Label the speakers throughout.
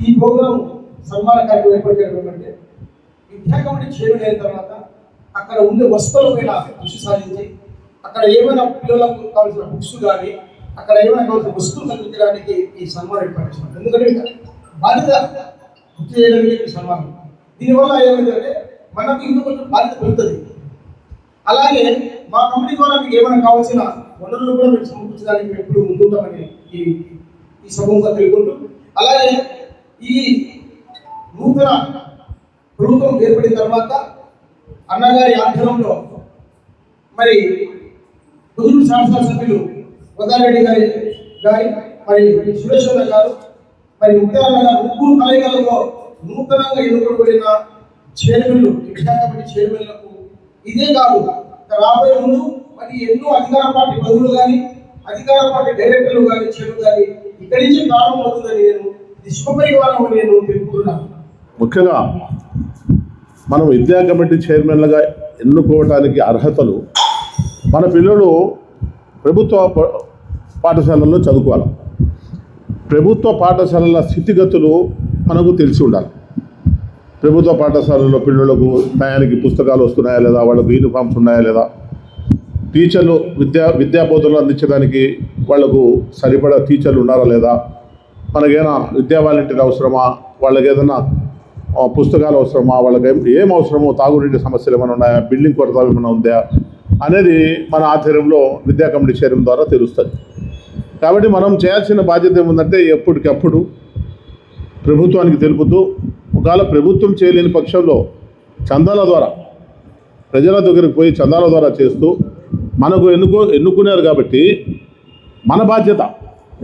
Speaker 1: ఈ ప్రోగ్రాం సన్మాన కార్యక్రమం ఏర్పాటు చేయడం విద్యా కమిటీ చైర్మన్ అయిన తర్వాత అక్కడ ఉండే వస్తువుల పైన కృషి సాధించి అక్కడ ఏమైనా పిల్లలకు కావాల్సిన బుక్స్ కానీ అక్కడ ఏమైనా కావాల్సిన వస్తువులు కల్పించడానికి ఈ సన్మానం ఏర్పాటు ఎందుకంటే బాధ్యత గుర్తు చేయడానికి ఈ సన్మానం. దీనివల్ల ఏమైందంటే మనకు ఇంకా కొంచెం బాధ్యత పెరుగుతుంది. అలాగే మా కమిటీ ద్వారా మీకు ఏమైనా కావాల్సిన వనరులు కూడా మీరు సమకూర్చడానికి ఎప్పుడు ముందుంటామని ఈ ఈ సభంగా తెలుపుకుంటూ అలాగే ఈ నూతన ప్రభుత్వం ఏర్పడిన తర్వాత అన్నగారి ఆధ్వర్యంలో మరి కుదురు శాసనసభ్యులు వదారెడ్డి గారి గారి మరి సురేశ్వర గారు మరి ముత్యాల గారు ముగ్గురు కలయికలలో నూతనంగా ఎన్నుకోబడిన చైర్మన్లు విశాఖ కమిటీ చైర్మన్లకు ఇదే కాదు రాబోయే ముందు మరి ఎన్నో అధికార పార్టీ పదవులు కానీ అధికార పార్టీ డైరెక్టర్లు కానీ చైర్మన్ కానీ ఇక్కడి నుంచి ప్రారంభమవుతుందని నేను
Speaker 2: ముఖ్యంగా మనం విద్యా కమిటీ చైర్మన్లుగా ఎన్నుకోవడానికి అర్హతలు మన పిల్లలు ప్రభుత్వ పాఠశాలల్లో చదువుకోవాలి. ప్రభుత్వ పాఠశాలల స్థితిగతులు మనకు తెలిసి ఉండాలి. ప్రభుత్వ పాఠశాలలో పిల్లలకు టయానికి పుస్తకాలు వస్తున్నాయా లేదా? వాళ్ళకు యూనిఫామ్స్ ఉన్నాయా లేదా? టీచర్లు విద్యా విద్యా బోధనలు అందించడానికి వాళ్ళకు సరిపడా టీచర్లు ఉన్నారా లేదా? మనకేమైనా విద్యా వాలంటీర్ అవసరమా? వాళ్ళకి ఏదైనా పుస్తకాలు అవసరమా? వాళ్ళకి ఏం ఏం అవసరమో తాగునీటి సమస్యలు ఏమైనా ఉన్నాయా? బిల్డింగ్ కొరత ఏమైనా ఉందా? అనేది మన ఆధ్వర్యంలో విద్యా కమిటీ చైర్మన్ ద్వారా తెలుస్తుంది. కాబట్టి మనం చేయాల్సిన బాధ్యత ఏముందంటే ఎప్పటికప్పుడు ప్రభుత్వానికి తెలుపుతూ ఒకవేళ ప్రభుత్వం చేయలేని పక్షంలో చందాల ద్వారా ప్రజల దగ్గరికి పోయి చందాల ద్వారా చేస్తూ మనకు ఎన్నుకో ఎన్నుకున్నారు కాబట్టి మన బాధ్యత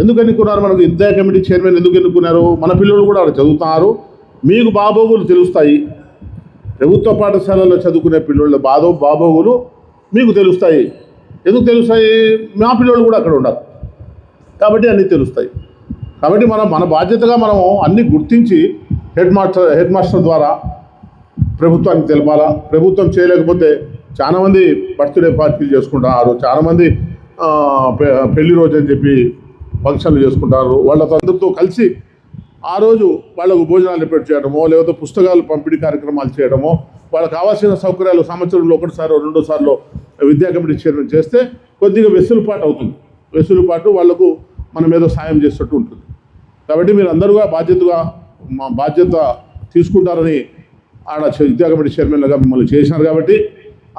Speaker 2: ఎందుకు ఎన్నుకున్నారు మనకు విద్యా కమిటీ చైర్మన్ ఎందుకు ఎన్నుకున్నారు? మన పిల్లలు కూడా అక్కడ చదువుతున్నారు. మీకు బాబోగులు తెలుస్తాయి. ప్రభుత్వ పాఠశాలలో చదువుకునే పిల్లల బాధో బాబోగులు మీకు తెలుస్తాయి. ఎందుకు తెలుస్తాయి? మా పిల్లలు కూడా అక్కడ ఉండరు కాబట్టి అన్నీ తెలుస్తాయి. కాబట్టి మనం మన బాధ్యతగా మనం అన్నీ గుర్తించి హెడ్ మాస్టర్ హెడ్ మాస్టర్ ద్వారా ప్రభుత్వానికి తెలపాలా? ప్రభుత్వం చేయలేకపోతే చాలామంది బర్త్డే పార్టీలు చేసుకుంటున్నారు చాలామంది పె- పెళ్ళి రోజు అని చెప్పి ఫంక్షన్లు చేసుకుంటారు వాళ్ళతో అందరితో కలిసి ఆ రోజు వాళ్ళకు భోజనాలు రిపేర్ చేయడమో లేకపోతే పుస్తకాలు పంపిణీ కార్యక్రమాలు చేయడమో వాళ్ళకి కావాల్సిన సౌకర్యాలు సంవత్సరంలో ఒకటిసారి రెండోసార్లు విద్యా కమిటీ చైర్మన్ చేస్తే కొద్దిగా వెసులుపాటు అవుతుంది. వెసులుపాటు వాళ్ళకు మనం ఏదో సాయం చేసినట్టు ఉంటుంది. కాబట్టి మీరు అందరూగా బాధ్యతగా మా బాధ్యత తీసుకుంటారని ఆడ విద్యా కమిటీ చైర్మన్లుగా మిమ్మల్ని చేసినారు కాబట్టి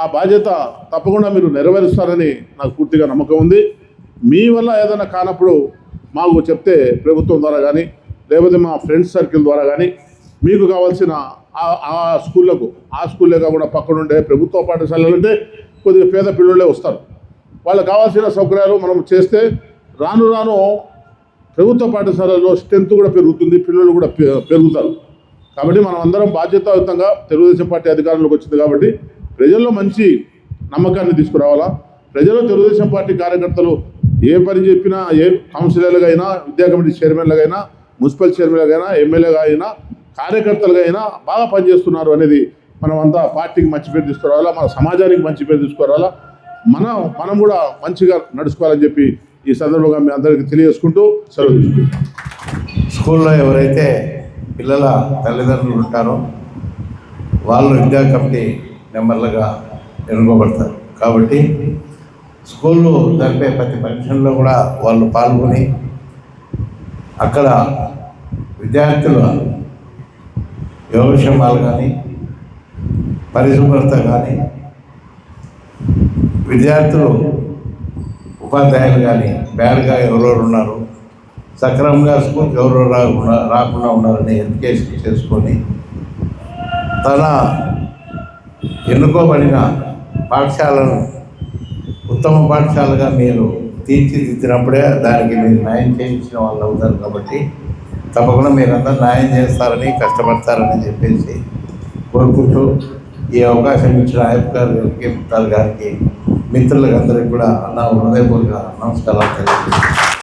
Speaker 2: ఆ బాధ్యత తప్పకుండా మీరు నెరవేరుస్తారని నాకు పూర్తిగా నమ్మకం ఉంది. మీ వల్ల ఏదైనా కానప్పుడు మాకు చెప్తే ప్రభుత్వం ద్వారా కానీ లేకపోతే మా ఫ్రెండ్స్ సర్కిల్ ద్వారా కానీ మీకు కావాల్సిన ఆ- ఆ స్కూళ్ళకు ఆ స్కూల్లో కాకుండా పక్కనుండే ప్రభుత్వ పాఠశాలలు అంటే కొద్దిగా పేద పిల్లలే వస్తారు. వాళ్ళకి కావాల్సిన సౌకర్యాలు మనం చేస్తే రాను రాను ప్రభుత్వ పాఠశాలలో స్ట్రెంత్ కూడా పెరుగుతుంది పిల్లలు కూడా పె- పెరుగుతారు. కాబట్టి మనం అందరం బాధ్యతాయుతంగా తెలుగుదేశం పార్టీ అధికారంలోకి వచ్చింది కాబట్టి ప్రజల్లో మంచి నమ్మకాన్ని తీసుకురావాలా? ప్రజలు తెలుగుదేశం పార్టీ కార్యకర్తలు ఏ పని చెప్పినా ఏ కౌన్సిలర్లుగా అయినా విద్యా కమిటీ చైర్మన్లుగా అయినా మున్సిపల్ చైర్మన్లుగా అయినా ఎమ్మెల్యేగా అయినా కార్యకర్తలుగా అయినా బాగా పనిచేస్తున్నారు అనేది మనం అంతా పార్టీకి మంచి పేరు తీసుకురావాలా మన సమాజానికి మంచి పేరు తీసుకురావాలా మనం మనం కూడా మంచిగా నడుచుకోవాలని చెప్పి ఈ సందర్భంగా మీ అందరికీ తెలియజేసుకుంటూ సెలవు తీసుకుంటాం
Speaker 3: స్కూల్లో ఎవరైతే పిల్లల తల్లిదండ్రులు ఉంటారో వాళ్ళు విద్యా కమిటీ మెంబర్లుగా ఎన్నుకోబడతారు. కాబట్టి స్కూల్లో జరిపే ప్రతి ఫంక్షన్లో కూడా వాళ్ళు పాల్గొని అక్కడ విద్యార్థుల యోగక్షేమాలు కానీ పరిశుభ్రత కానీ విద్యార్థులు ఉపాధ్యాయులు కానీ బ్యాడ్గా ఎవరెవరు ఉన్నారు సక్రమంగా స్కూల్కి ఎవరు రాకుండా రాకుండా ఉన్నారని ఎడ్యుకేషన్ చేసుకొని తన ఎన్నుకోబడిన పాఠశాలను ఉత్తమ పాఠశాలగా మీరు తీర్చిదిద్దినప్పుడే దానికి మీరు న్యాయం చేయించిన వాళ్ళు అవుతారు కాబట్టి తప్పకుండా మీరందరూ న్యాయం చేస్తారని కష్టపడతారని చెప్పేసి కోరుకుంటూ ఈ అవకాశం ఇచ్చిన ఆయప్ గారికి గారికి మిత్రులకు అందరికీ కూడా నా హృదయపూర్వక నమస్కారాలు తెలియజేస్తాను